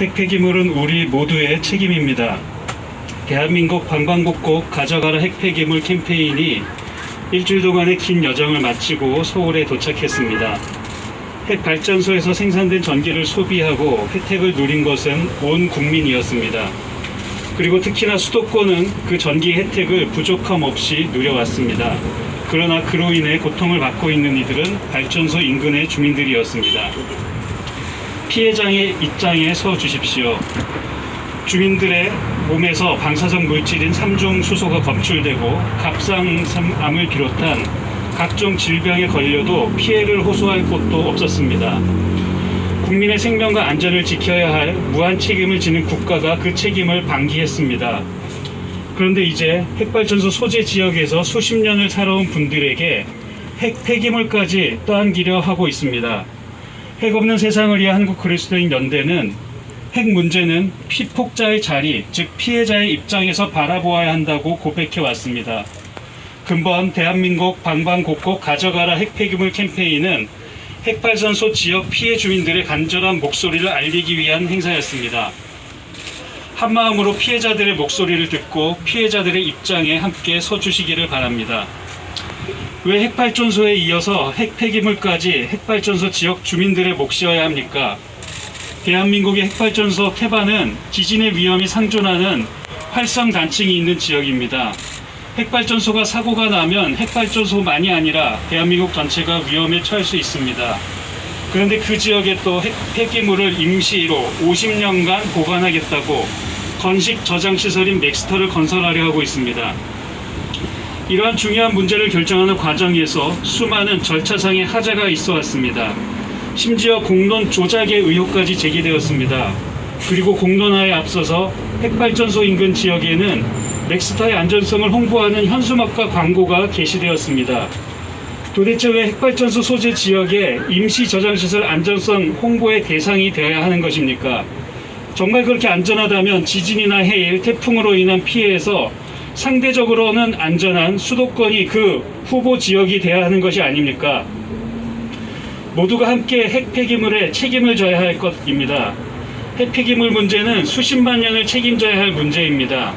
핵폐기물은 우리 모두의 책임입니다. 대한민국 관광국꼭 가져가라 핵폐기물 캠페인이 일주일 동안의 긴 여정을 마치고 서울에 도착했습니다. 핵 발전소에서 생산된 전기를 소비하고 혜택을 누린 것은 온 국민이었습니다. 그리고 특히나 수도권은 그 전기 혜택을 부족함 없이 누려왔습니다. 그러나 그로 인해 고통을 받고 있는 이들은 발전소 인근의 주민들이었습니다. 피해자의 입장에 서 주십시오. 주민들의 몸에서 방사성 물질인 삼중 수소가 검출되고 갑상선암을 비롯한 각종 질병에 걸려도 피해를 호소할 곳도 없었습니다. 국민의 생명과 안전을 지켜야 할 무한 책임을 지는 국가가 그 책임을 방기했습니다. 그런데 이제 핵발전소 소재 지역에서 수십 년을 살아온 분들에게 핵 폐기물까지 떠안기려 하고 있습니다. 핵 없는 세상을 위한 한국 그리스도인 연대는 핵 문제는 피폭자의 자리, 즉 피해자의 입장에서 바라보아야 한다고 고백해 왔습니다. 근본 대한민국 방방곡곡 가져가라 핵 폐기물 캠페인은 핵발전소 지역 피해 주민들의 간절한 목소리를 알리기 위한 행사였습니다. 한마음으로 피해자들의 목소리를 듣고 피해자들의 입장에 함께 서주시기를 바랍니다. 왜 핵발전소에 이어서 핵 폐기물까지 핵발전소 지역 주민들의 몫이어야 합니까? 대한민국의 핵발전소 태반은 지진의 위험이 상존하는 활성 단층이 있는 지역입니다. 핵발전소가 사고가 나면 핵발전소만이 아니라 대한민국 전체가 위험에 처할 수 있습니다. 그런데 그 지역에 또 핵, 폐기물을 임시로 50년간 보관하겠다고 건식 저장 시설인 맥스터를 건설하려 하고 있습니다. 이러한 중요한 문제를 결정하는 과정에서 수많은 절차상의 하자가 있어 왔습니다. 심지어 공론 조작의 의혹까지 제기되었습니다. 그리고 공론화에 앞서서 핵발전소 인근 지역에는 맥스터의 안전성을 홍보하는 현수막과 광고가 게시되었습니다. 도대체 왜 핵발전소 소재 지역에 임시 저장시설 안전성 홍보의 대상이 되어야 하는 것입니까? 정말 그렇게 안전하다면 지진이나 해일, 태풍으로 인한 피해에서 상대적으로는 안전한 수도권이 그 후보 지역이 되어야 하는 것이 아닙니까? 모두가 함께 핵 폐기물에 책임을 져야 할 것입니다. 핵 폐기물 문제는 수십만 년을 책임져야 할 문제입니다.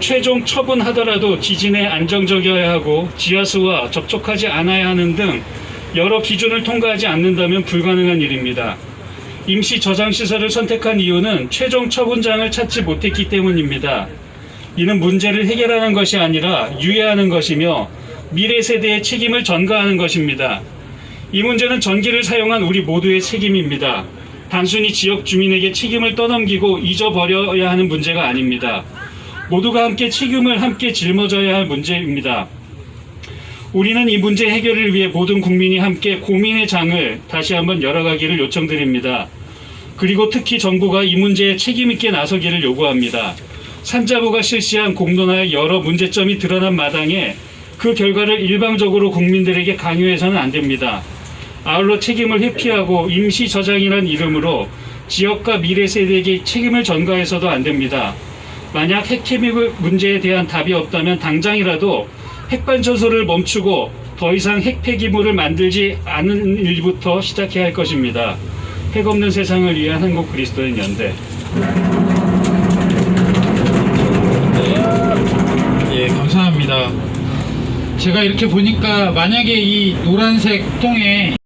최종 처분하더라도 지진에 안정적이어야 하고 지하수와 접촉하지 않아야 하는 등 여러 기준을 통과하지 않는다면 불가능한 일입니다. 임시 저장 시설을 선택한 이유는 최종 처분장을 찾지 못했기 때문입니다. 이는 문제를 해결하는 것이 아니라 유예하는 것이며 미래 세대의 책임을 전가하는 것입니다. 이 문제는 전기를 사용한 우리 모두의 책임입니다. 단순히 지역 주민에게 책임을 떠넘기고 잊어버려야 하는 문제가 아닙니다. 모두가 함께 책임을 함께 짊어져야 할 문제입니다. 우리는 이 문제 해결을 위해 모든 국민이 함께 고민의 장을 다시 한번 열어가기를 요청드립니다. 그리고 특히 정부가 이 문제에 책임있게 나서기를 요구합니다. 산자부가 실시한 공론화의 여러 문제점이 드러난 마당에 그 결과를 일방적으로 국민들에게 강요해서는 안 됩니다. 아울러 책임을 회피하고 임시 저장이란 이름으로 지역과 미래 세대에게 책임을 전가해서도 안 됩니다. 만약 핵케미물 문제에 대한 답이 없다면 당장이라도 핵발전소를 멈추고 더 이상 핵폐기물을 만들지 않는 일부터 시작해야 할 것입니다. 핵 없는 세상을 위한 한국 그리스도인 연대. 제가 이렇게 보니까 만약에 이 노란색 통에